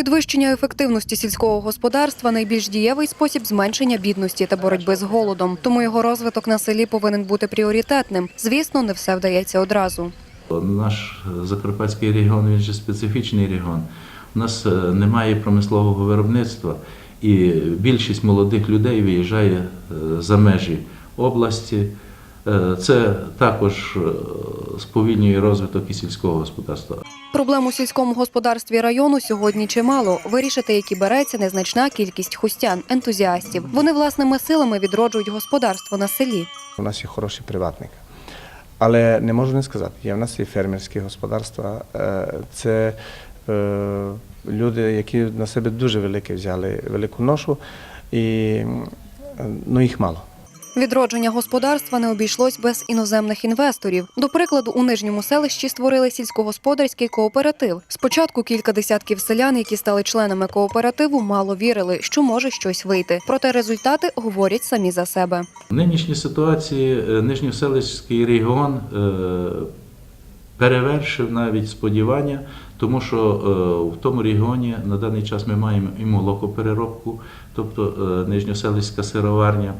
Підвищення ефективності сільського господарства найбільш дієвий спосіб зменшення бідності та боротьби з голодом. Тому його розвиток на селі повинен бути пріоритетним. Звісно, не все вдається одразу. Наш Закарпатський регіон він же специфічний регіон. У нас е, немає промислового виробництва, і більшість молодих людей виїжджає е, за межі області. Е, Це також е, сповільнює розвиток і сільського господарства. Проблем у сільському господарстві району сьогодні чимало. Вирішити, які береться незначна кількість хустян, ентузіастів. Вони власними силами відроджують господарство на селі. У нас є хороші приватники. Але не можу не сказати, є в нас і фермерські господарства. Е, Це люди, які на себе дуже велике взяли велику ношу, і ну, їх мало. Відродження господарства не обійшлось без іноземних інвесторів. До прикладу, у нижньому селищі створили сільськогосподарський кооператив. Спочатку кілька десятків селян, які стали членами кооперативу, мало вірили, що може щось вийти. Проте результати говорять самі за себе. В нинішній ситуації е, Нижньоселицький регіон е, перевершив навіть сподівання, тому що е, в тому регіоні на даний час ми маємо і молокопереробку, тобто Нижньоселицька сироварня.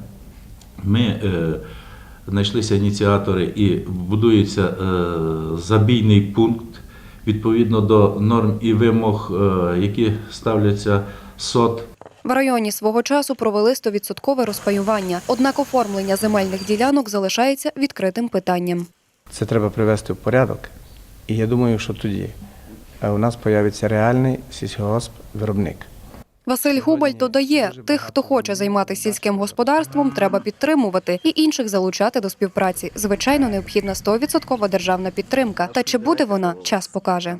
Ми е, знайшлися ініціатори і будується е, забійний пункт відповідно до норм і вимог, е, які ставляться СОТ В районі свого часу провели 100% розпаювання. Однак оформлення земельних ділянок залишається відкритим питанням. Це треба привести в порядок. І я думаю, що тоді у нас появиться реальний сільськогосп-виробник. Василь Губаль додає, тих, хто хоче займатися сільським господарством, треба підтримувати і інших залучати до співпраці. Звичайно, необхідна 100% державна підтримка. Та чи буде вона, час покаже.